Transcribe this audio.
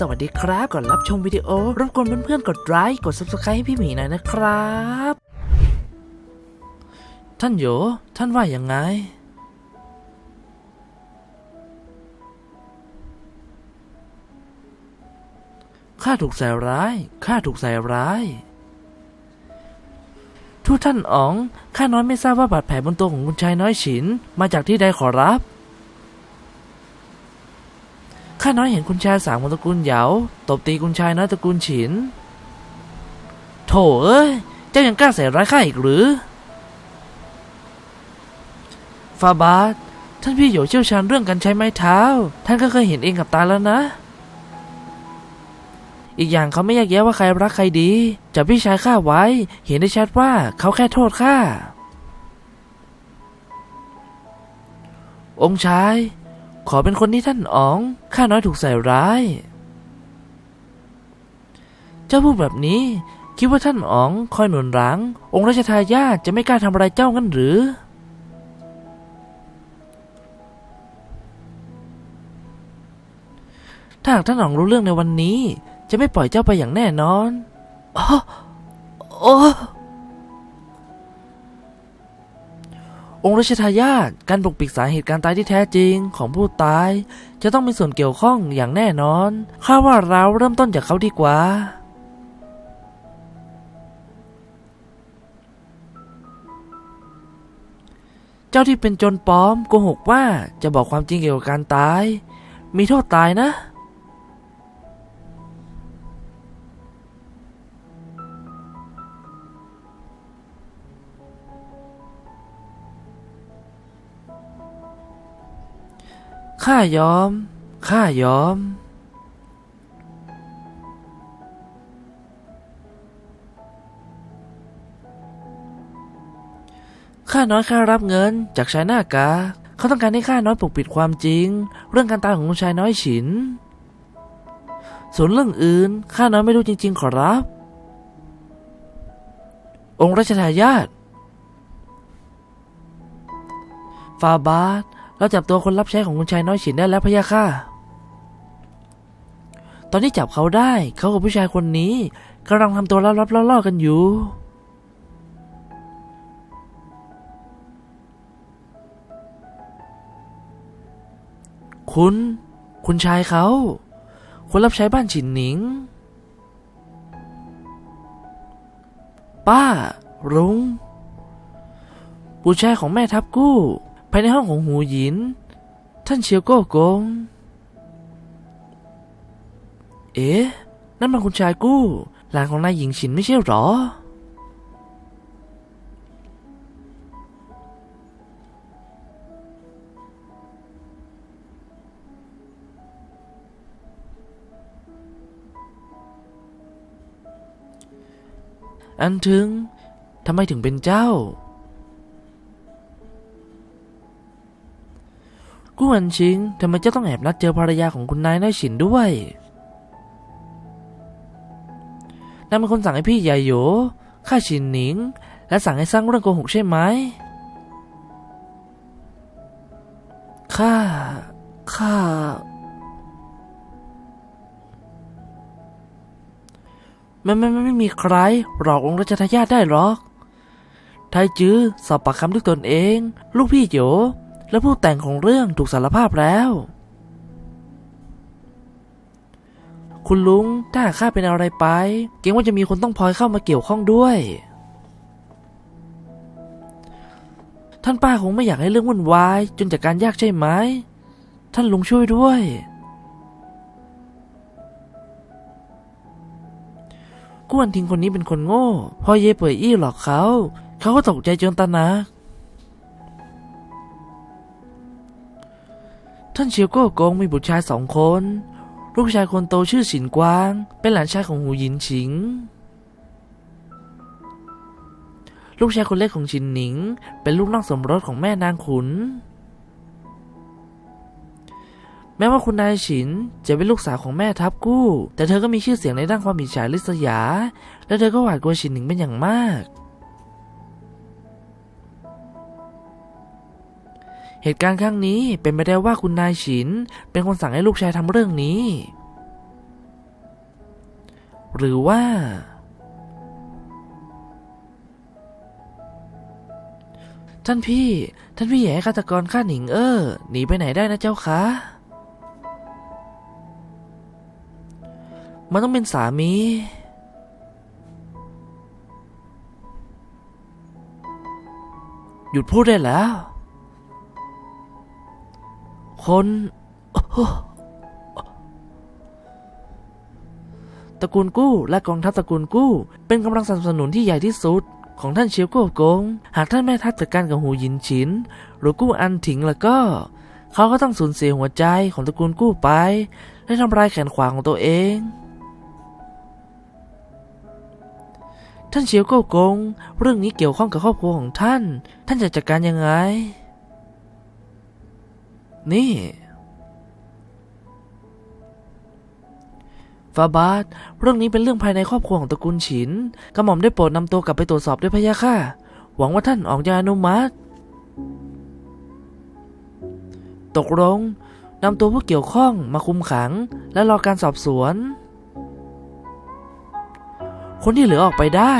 สวัสดีครับก่อนรับชมวิดีโอรบกวนเพื่อนๆกดไลค์กด subscribe ให้พี่หมีหน่อยนะครับ ท่านโยท่านว่ายังไง ข้าถูกใส่ร้าย ข้าถูกใส่ร้ายทุกท่านอ๋อง ข้าน้อยไม่ทราบว่าบาดแผลบนตัวของคุณชายน้อยฉิน มาจากที่ใดขอรับ ข้าน้อยเห็นคุณชายสามของตระกูลเหยาตบตีคุณชายน้อยตระกูลฉิน โถเอ้ย เจ้ายังกล้าใส่ร้ายข้าอีกหรือฟาบาสท่านพี่โยเชี่ยวชาญเรื่องการใช้ไม้เท้า ท่านก็เคยเห็นเองกับตาแล้วนะ อีกอย่างเขาไม่แยกแยะว่าใครรักใครดีจับพี่ชายข้าไว้ เห็นได้ชัดว่าเขาแค่โทษข้าองค์ชาย ขอเป็นคนที่ท่านอ๋องข้าน้อยถูกใส่ร้าย เจ้าพูดแบบนี้ คิดว่าท่านอ๋องคอยหนุนหลัง องค์ราชทายาทจะไม่กล้าทำอะไรเจ้างั้นหรือ ถ้าหากท่านอ๋องรู้เรื่องในวันนี้ จะไม่ปล่อยเจ้าไปอย่างแน่นอนอ๋อโองค์รัชทายาทการปกปิดสาเหตุการตายที่แท้จริงของผู้ตาย จะต้องมีส่วนเกี่ยวข้องอย่างแน่นอน ข้าว่าเราเริ่มต้นจากเขาดีกว่า เจ้าที่เป็นจรปลอมโกหกว่าจะบอกความจริงเกี่ยวกับการตาย มีโทษตายนะ ข้ายอม ข้ายอม ข้าน้อยข้ารับเงินจากชายหน้ากา เขาต้องการให้ข้าน้อยปกปิดความจริง เรื่องการตายของคุณชายน้อยฉิน ส่วนเรื่องอื่น ข้าน้อยไม่รู้จริง ๆ ขอรับ องค์รัชทายาทฟาบาส เราจับตัวคนรับใช้ของคุณชายน้อยฉินได้แล้วพะยะค่ะ ตอนที่จับเขาได้ เขากับผู้ชายคนนี้กำลังทำตัวลับๆล่อๆกันอยู่ คุณ คุณชายเขา คนรับใช้บ้านฉินหนิง ป้า รุง้งบุตรชายของแม่ทัพกู้ ภายในห้องของหูหยิน ท่านเชียวโก้กง เอ๊ะ นั่นมันคุณชายกู้ หลานของนายหญิงฉินไม่ใช่หรอ อันถึงทำไมถึงเป็นเจ้า กู้อันชิงทำไมเจ้าต้องแอบนัดเจอภรรยาของคุณนายน้อยฉินด้วยนายเป็นคนสั่งให้พี่ใหญ่โยฆ่าฉินหนิง และสั่งให้สร้างเรื่องโกหกใช่ไหมข้าข้าไม่ไม่ไม่ไม่มีใครหลอกองค์รัชทายาทได้หรอกไทจื้อสอบปากคำด้วยตนเอง ลูกพี่โย และผู้แต่งของเรื่องถูกสารภาพแล้ว คุณลุงถ้าข้าเป็นอะไรไป เกรงว่าจะมีคนต้องพลอยเข้ามาเกี่ยวข้องด้วย ท่านป้าคงไม่อยากให้เรื่องวุ่นวาย จนจากการยากใช่ไหม ท่านลุงช่วยด้วย กวนทิ้งคนนี้เป็นคนโง่ พอเย่เป่ยอี้หลอกเขา เขาก็ตกใจจนตระหนัก ท่านเชียวโก้กงมีบุตรชายสองคน ลูกชายคนโตชื่อฉินกวาง เป็นหลานชายของหูหยินฉิง ลูกชายคนเล็กของฉินหนิง เป็นลูกนอกสมรสของแม่นางขุน แม้ว่าคุณนายฉินจะเป็นลูกสาวของแม่ทัพกู้ แต่เธอก็มีชื่อเสียงในด้านความอิจฉาริษยา และเธอก็หวาดกลัวฉินหนิงเป็นอย่างมาก เหตุการณ์ครั้งนี้เป็นไปได้ว่าคุณนายฉิน เป็นคนสั่งให้ลูกชายทำเรื่องนี้ หรือว่า ท่านพี่ ท่านพี่อย่าให้ฆาตกรฆ่าหนิงเออหนีไปไหนได้นะเจ้าคะมันต้องเป็นสามี หยุดพูดได้แล้ว คนตระกูลกู้และกองทัพตระกูลกู้ เป็นกำลังสนับสนุนที่ใหญ่ที่สุดของท่านเชียวกัวกง หากท่านแม่ทัพจัดการกับหูยินฉิน หรือกู้อันถิงแล้วก็ เขาก็ต้องสูญเสียหัวใจของตระกูลกู้ไป และทำลายแขนขวาของตัวเอง ท่านเชียวกัวกง เรื่องนี้เกี่ยวข้องกับครอบครัวของท่าน ท่านจะจัดการยังไง นี่ ฟาบาทเรื่องนี้เป็นเรื่องภายในครอบครัวของตระกูลฉิน กระหม่อมได้โปรดนำตัวกลับไปตรวจสอบด้วยพะยะค่ะ หวังว่าท่านออกจะอนุมัติ ตกลงนำตัวผู้เกี่ยวข้องมาคุมขัง และรอการสอบสวน คนที่เหลือออกไปได้